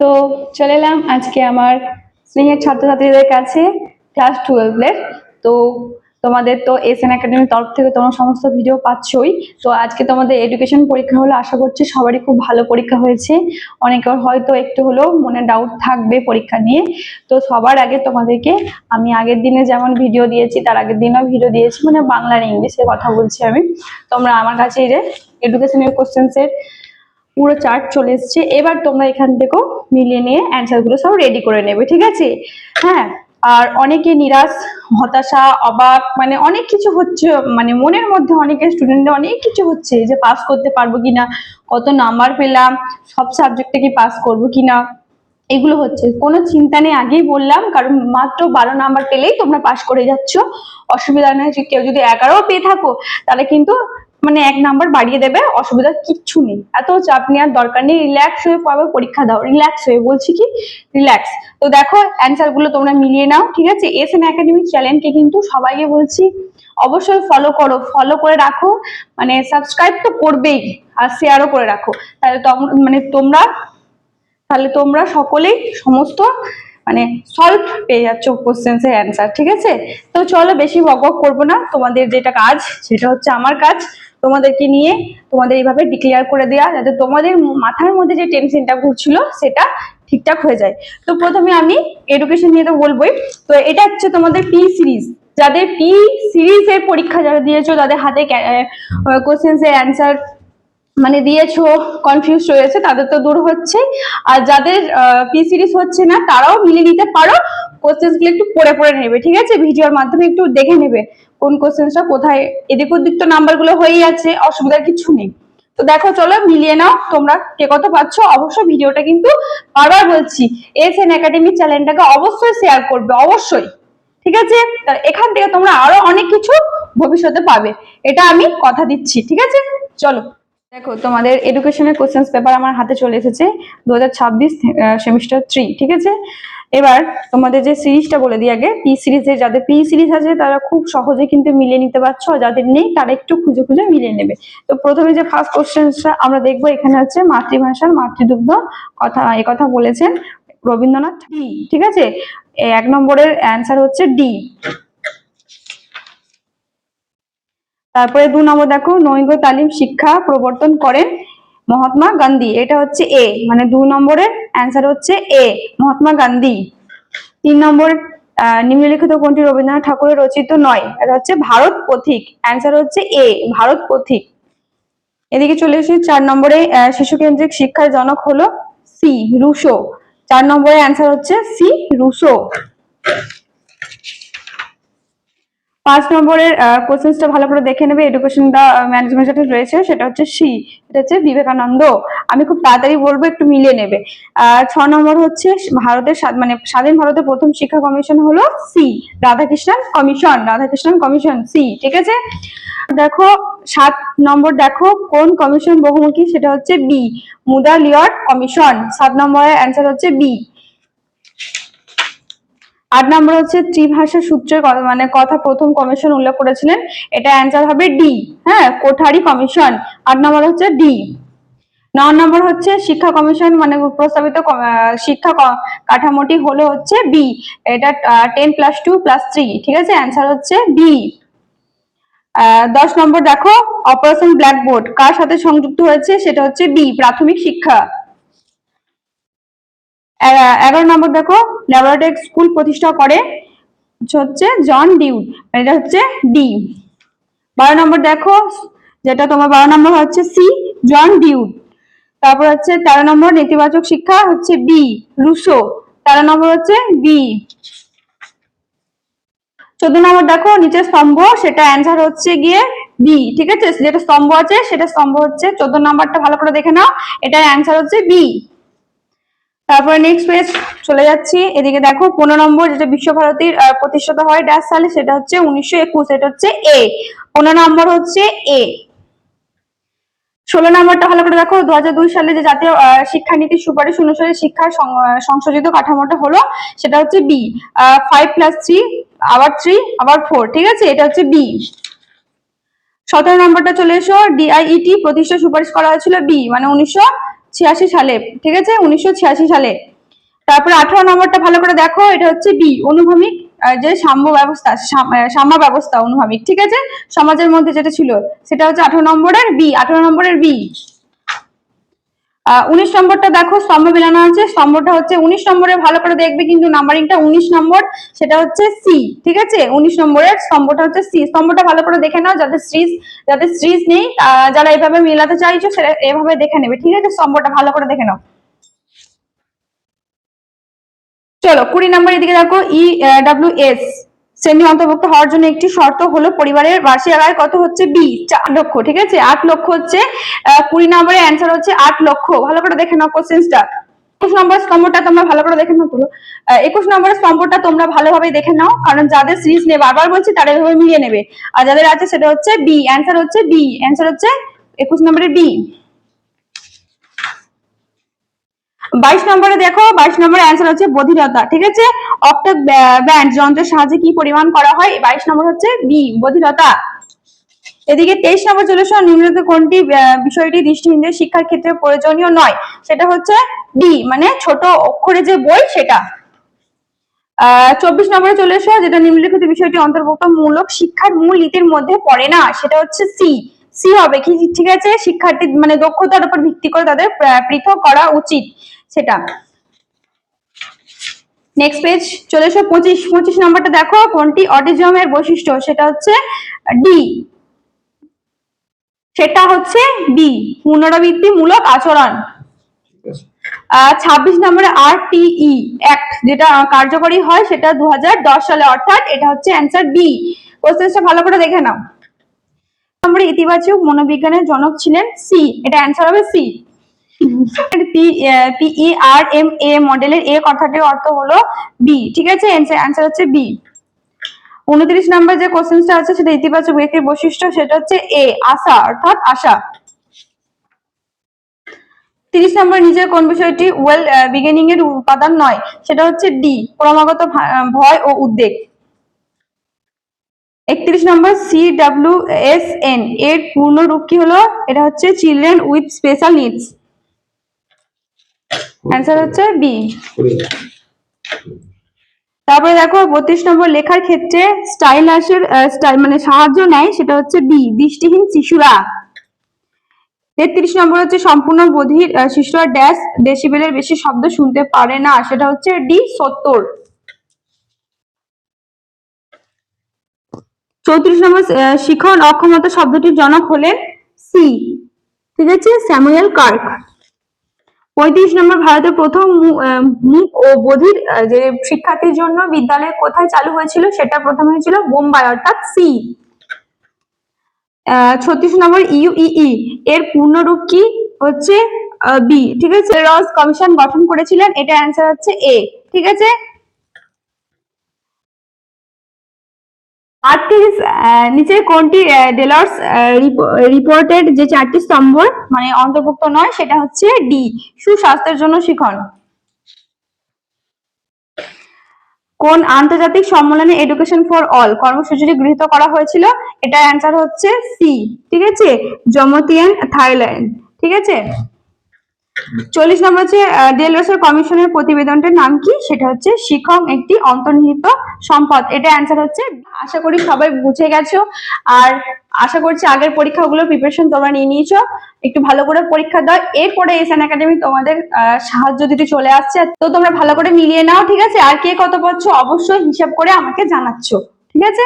তো চলে এলাম আজকে আমার স্নেহের ছাত্রছাত্রীদের কাছে ক্লাস টুয়েলভের। তো তোমাদের তো এস এন একাডেমির তরফ থেকে তোমরা সমস্ত ভিডিও পাচ্ছই। তো আজকে তোমাদের এডুকেশন পরীক্ষা হলো, আশা করছি সবারই খুব ভালো পরীক্ষা হয়েছে। অনেকের হয়তো একটু হলেও মনে ডাউট থাকবে পরীক্ষা নিয়ে। তো সবার আগে তোমাদেরকে, আমি আগের দিনে যেমন ভিডিও দিয়েছি, তার আগের দিনও ভিডিও দিয়েছি মানে বাংলা আর ইংলিশে কথা বলছি আমি। তোমরা আমার কাছে এই যে এডুকেশনের কোশ্চেন্সের পুরো চার্ট চলে এসছে। এবার তোমরা এখান থেকেও মিলিয়ে নিয়ে অ্যান্সারগুলো সব রেডি করে নেবে, ঠিক আছে? হ্যাঁ আর অনেকে নিরাশ, হতাশা, অবাক মানে অনেক কিছু হচ্ছে মানে মনের মধ্যে অনেকে স্টুডেন্টদের অনেক কিছু হচ্ছে যে পাস করতে পারব কিনা, কত নাম্বার পেলাম, সব সাবজেক্টে কি পাস করব কিনা, এগুলো হচ্ছে। কোনো চিন্তা নেই, আগেই বললাম, কারণ মাত্র বারো নাম্বার পেলেই তোমরা পাস করে যাচ্ছ। অসুবিধা নেই কেউ যদি এগারো পেয়ে থাকো, তাহলে কিন্তু মানে এক নাম্বার বাড়িয়ে দেবে, অসুবিধা কিচ্ছু নেই। এত চাপ নেওয়ার দরকার নেই রিল্যাক্স হয়ে পাবে পরীক্ষা দাও। রিল্যাক্স হয়ে, বলছি কি? রিল্যাক্স তো দেখো অ্যান্সারগুলো তোমরা মিলিয়ে নাও, ঠিক আছে? এস এন একাডেমিক চ্যানেলকে কিন্তু সবাইকে বলছি, অবশ্যই ফলো করো। ফলো করে রাখো মানে সাবস্ক্রাইব তো করবেই, আর শেয়ারও করে রাখো। তাহলে মানে তোমরা, তাহলে তোমরা সকলেই সমস্ত মানে সলভ পেয়ে যাচ্ছ কোশ্চেন্স এর অ্যান্সার ঠিক আছে? তো চলো, বেশি বক করব না। তোমাদের যেটা কাজ, সেটা হচ্ছে আমার কাজ। তোমাদেরকে নিয়ে তোমাদের এইভাবে ডিক্লেয়ার করে দেওয়া যাতে তোমাদের মাথার মধ্যে যে টেনশনটা ঘুরছিল, সেটা ঠিকঠাক হয়ে যায়। তো প্রথমে আমি এডুকেশন নিয়ে তো বলবোই। তো এটা হচ্ছে তোমাদের পি সিরিজ যাদের পি সিরিজের পরীক্ষা যারা দিয়েছ তাদের হাতে কোশ্চেন্স এর অ্যান্সার মানে দিয়েছ কনফিউজ রয়েছে, তাদের তো দূর হচ্ছে। আর যাদের পি সিরিজ হচ্ছে না, তারাও মিলে নিতে পারো। কোশ্চেন্সগুলো একটু পড়ে পড়ে নেবে, ঠিক আছে? ভিডিওর মাধ্যমে একটু দেখে নেবে কোন কোশ্চেন্সটা কোথায়। এদিক ওদিক তো নাম্বারগুলো হয়েই আছে, অসুবিধার কিছু নেই। তো দেখো, চলো মিলিয়ে নাও, তোমরা কে কত পাচ্ছ? অবশ্যই ভিডিওটা কিন্তু বারবার বলছি এস এন একাডেমি চ্যানেলটাকে অবশ্যই শেয়ার করবে, অবশ্যই। ঠিক আছে? এখান থেকে তোমরা আরও অনেক কিছু ভবিষ্যতে পাবে। এটা আমি কথা দিচ্ছি, ঠিক আছে? চলো। দেখো, তোমাদের এডুকেশনের কোশ্চেন্স পেপার আমার হাতে চলে এসেছে দু হাজার ছাব্বিশ সেমিস্টার থ্রি ঠিক আছে? এবার তোমাদের যে সিরিজটা বলে দিই আগে পি সিরিজের যাদের পি সিরিজ আছে তারা খুব সহজে কিন্তু মিলিয়ে নিতে পারছ যাদের নেই তারা একটু খুঁজে খুঁজে মিলিয়ে নেবে। তো প্রথমে যে ফার্স্ট কোশ্চেনটা আমরা দেখব এখানে হচ্ছে মাতৃভাষার মাতৃদুগ্ধ কথা কথা বলেছেন রবীন্দ্রনাথ ডি ঠিক আছে? এক নম্বরের অ্যান্সার হচ্ছে ডি তারপরে দু নম্বর দেখো নৈঙ্গ তালিম শিক্ষা প্রবর্তন করেন মহাত্মা গান্ধী, এটা হচ্ছে এ মানে দু নম্বরের অ্যান্সার হচ্ছে এ মহাত্মা গান্ধী। তিন নম্বর নিম্নলিখিত কোনটি? রবীন্দ্রনাথ ঠাকুরের রচিত নয়, এটা হচ্ছে ভারত পথিক। অ্যান্সার হচ্ছে এ ভারত পথিক। এদিকে চলে এসেছি, চার নম্বরে শিশু কেন্দ্রিক শিক্ষার জনক হলো সি, রুশো। চার নম্বরে অ্যান্সার হচ্ছে সি, রুশো। পাঁচ নম্বরের কোশ্চেন্সটা ভালো করে দেখে নেবে এডুকেশন দা ম্যানেজমেন্ট যেটা রয়েছে, সেটা হচ্ছে সি, এটা হচ্ছে বিবেকানন্দ। আমি খুব তাড়াতাড়ি বলব, একটু মিলিয়ে নেবে। ছ নম্বর হচ্ছে ভারতের মানে স্বাধীন ভারতের প্রথম শিক্ষা কমিশন হলো C, Radhakrishnan commission Radhakrishnan commission, C, ঠিক আছে? দেখো, সাত নম্বর দেখো, কোন কমিশন বহুমুখী? সেটা হচ্ছে বি মুদা লিয়র কমিশন। সাত নম্বরের অ্যান্সার হচ্ছে বি। আট নম্বর হচ্ছে ত্রিভাষা সূত্রের মানে কথা প্রথম কমিশন উল্লেখ করেছিলেন। এটা অ্যান্সার হবে ডি হ্যাঁ? কোঠারি কমিশন আট নম্বর হচ্ছে ডি ন নম্বর হচ্ছে শিক্ষা কমিশন মানে প্রস্তাবিত শিক্ষা কাঠামোটি হলো হচ্ছে বি এটা ten plus two plus three ঠিক আছে? অ্যান্সার হচ্ছে বি দশ নম্বর দেখো অপারেশন ব্ল্যাকবোর্ড কার সাথে সংযুক্ত হয়েছে? সেটা হচ্ছে বি প্রাথমিক শিক্ষা। এগারো নম্বর দেখো, ল্যাবরেটরি স্কুল প্রতিষ্ঠা করে হচ্ছে জন ডিউড এটা হচ্ছে ডি। বারো নম্বর দেখো, যেটা তোমার বারো নম্বর হচ্ছে সি, জন ডিউড তারপর হচ্ছে তেরো নম্বর নেতিবাচক শিক্ষা হচ্ছে বি, রুশো। তেরো নম্বর হচ্ছে বি। চোদ্দ নম্বর দেখো, নিচের স্তম্ভ, সেটা অ্যান্সার হচ্ছে গিয়ে বি ঠিক আছে? যেটা স্তম্ভ আছে, সেটা স্তম্ভ হচ্ছে, চোদ্দ নম্বরটা ভালো করে দেখে নাও, এটার অ্যান্সার হচ্ছে বি তারপরে নেক্সট পেজ চলে যাচ্ছি। এদিকে দেখো পনেরো নম্বর যেটা বিশ্বভারতীর প্রতিষ্ঠাতা হয় ড্যাশ সালে সেটা হচ্ছে উনিশশো একুশ এটা হচ্ছে এ পনেরো নম্বর হচ্ছে এ ষোলো নম্বরটা ভালো করে দেখো দু সালে যে জাতীয় আহ, শিক্ষানীতির সুপারিশ অনুসারে শিক্ষার সংশোধিত কাঠামোটা হলো সেটা হচ্ছে বি ফাইভ প্লাস থ্রি আবার থ্রি আবার ফোর ঠিক আছে? এটা হচ্ছে বি সতেরো নম্বরটা চলে এসো ডিআইইটি প্রতিষ্ঠা সুপারিশ করা হয়েছিল বি মানে উনিশশো ছিয়াশি সালে, ঠিক আছে? উনিশশো ছিয়াশি সালে। তারপরে আঠারো নম্বরটা ভালো করে দেখো, এটা হচ্ছে বি অনুভূমিক যে সাম্য ব্যবস্থা সাম্য ব্যবস্থা, অনুভূমিক, ঠিক আছে? সমাজের মধ্যে যেটা ছিল, সেটা হচ্ছে আঠারো নম্বরের বি আঠারো নম্বরের বি উনিশ নম্বরটা দেখো, স্তম্ভ মিলানো আছে। স্তম্ভটা হচ্ছে উনিশ নম্বরে, ভালো করে দেখবে কিন্তু নাম্বারিংটা উনিশ নম্বর, সেটা হচ্ছে সি ঠিক আছে? উনিশ নম্বরের স্তম্ভটা হচ্ছে সি স্তম্ভটা ভালো করে দেখে নাও, যাদের স্ত্রীজ যাদের স্ত্রীজ নেই যারা এভাবে মিলাতে চাইছো, সেটা এভাবে দেখে নেবে, ঠিক আছে? স্তম্ভটা ভালো করে দেখে নাও। চলো, কুড়ি নম্বর এদিকে দেখো ই ডাব্লিউ এস শ্রেণি অন্তর্ভুক্ত হওয়ার জন্য একটি শর্ত হলো পরিবারের বার্ষিক আয় কত হচ্ছে বি চার লক্ষ, ঠিক আছে? আট লক্ষ হচ্ছে কুড়ি নম্বরের অ্যান্সার হচ্ছে আট লক্ষ। ভালো করে দেখে নাও কোশ্চেন্সটা একুশ নম্বর স্তম্ভটা তোমরা ভালো করে দেখে নাও একুশ নম্বরের স্তম্ভটা তোমরা ভালোভাবে দেখে নাও, কারণ যাদের সিরিজ নিয়ে বারবার বলছি তারা এভাবে মিলিয়ে নেবে। আর যাদের আছে, সেটা হচ্ছে বি অ্যান্সার হচ্ছে বি অ্যান্সার হচ্ছে একুশ নম্বরের বি বাইশ নম্বরে দেখো, বাইশ নম্বরের অ্যান্সার হচ্ছে বধিরতা, ঠিক আছে? অক্টেক ব্যান্ড যন্ত্রের সাহায্যে কি পরিমাণ করা হয়? বাইশ নম্বর হচ্ছে বি বধিরতা। এদিকে তেইশ নম্বর চলে এসো নিম্নলিখিত কোনটি বিষয়টি দৃষ্টিহীনদের শিক্ষার ক্ষেত্রে প্রয়োজনীয় নয়? সেটা হচ্ছে ডি মানে ছোট অক্ষরে যে বই, সেটা। চব্বিশ নম্বরে চলে এসো যেটা নিম্নলিখিত বিষয়টি অন্তর্ভুক্তমূলক শিক্ষার মূল নীতির মধ্যে পড়ে না, সেটা হচ্ছে সি সি হবে। কি ঠিক আছে? শিক্ষার্থী মানে দক্ষতার উপর ভিত্তি করে তাদের পৃথক করা উচিত সেটা। নেক্সট পেজ চলে এসো পঁচিশ। পঁচিশ নম্বরটা দেখো কোনটি? অটিজমের বৈশিষ্ট্য সেটা হচ্ছে ডি সেটা হচ্ছে বি পুনরাবৃত্তিমূলক আচরণ। ছাব্বিশ নম্বরে আর টিই অ্যাক্ট যেটা কার্যকরী হয় সেটা দু হাজার দশ সালে। অর্থাৎ এটা হচ্ছে অ্যান্সার বি কোশ্চেনটা ভালো করে দেখে নাও। নম্বরে ইতিবাচক মনোবিজ্ঞানের জনক ছিলেন সি এটা অ্যান্সার হবে সি আর এম এ মডেলের এ কথাটির অর্থ হলো বি ঠিক আছে? অ্যান্সার হচ্ছে বি উনত্রিশ নম্বর যে কোশ্চেনটা আছে, সেটা ইতিবাচক ব্যক্তির বৈশিষ্ট্য, সেটা হচ্ছে এ আশা, অর্থাৎ আশা। তিরিশ নম্বর নিচের কোন বিষয়টি ওয়েল বিগিনিং এর উপাদান নয়, সেটা হচ্ছে ডি ক্রমাগত ভয় ও উদ্বেগ। একত্রিশ নম্বর সি ডাব্লিউ এস এন এর পূর্ণ রূপ কি হলো? এটা হচ্ছে children with special needs answer হচ্ছে বি তারপরে দেখো, বত্রিশ নম্বর লেখার ক্ষেত্রে স্টাইল মানে সাহায্য নেয়, সেটা হচ্ছে বি দৃষ্টিহীন শিশুরা। তেত্রিশ নম্বর হচ্ছে সম্পূর্ণ বধির শিশুরা ড্যাশ ডেসিবেলের বেশি শব্দ শুনতে পারে না, সেটা হচ্ছে ডি সত্তর। চৌত্রিশ নম্বর শিখন অক্ষমতা শব্দটির জনক হলেন সি ঠিক আছে? Samuel Kirk. পঁয়ত্রিশ নম্বর ভারতের প্রথম মু- আহ, ও বধির যে শিক্ষার্থীর জন্য বিদ্যালয় কোথায় চালু হয়েছিল সেটা প্রথম হয়েছিল বোম্বাই অর্থাৎ সি ছত্রিশ নম্বর ইউইই এর পূর্ণরূপ কি হচ্ছে? বি ঠিক আছে? রস কমিশন গঠন করেছিলেন। এটা অ্যান্সার হচ্ছে এ ঠিক আছে? আটত্রিশ নিচের কোনটি ডেলর্স রিপোর্টেড যে চারটি স্তম্ভ মানে অন্তর্ভুক্ত নয়, সেটা হচ্ছে ডি সুস্বাস্থ্যের জন্য শিখন। কোন আন্তর্জাতিক সম্মেলনে এডুকেশন ফর অল কর্মসূচিটি গৃহীত করা হয়েছিল? এটা অ্যান্সার হচ্ছে সি ঠিক আছে? জমতিয়ান, থাইল্যান্ড, ঠিক আছে? চল্লিশ নম্বর হচ্ছে ডেলরসের কমিশনের প্রতিবেদনটার নাম কি? সেটা হচ্ছে শিক্ষক একটি অন্তর্নিহিত সম্পদ। এটা অ্যান্সার হচ্ছে, আশা করি সবাই বুঝে গেছো। আর আশা করছি আগের পরীক্ষাগুলো প্রিপারেশন তোমরা নিয়ে নিয়েছো। একটু ভালো করে পরীক্ষা দাও। এরপরে এসএন একাডেমি তোমাদের সাহায্য দিতে চলে আসছে। তো তোমরা ভালো করে মিলিয়ে নাও, ঠিক আছে? আর কে কত পাচ্ছ, অবশ্যই হিসাব করে আমাকে জানাচ্ছ, ঠিক আছে?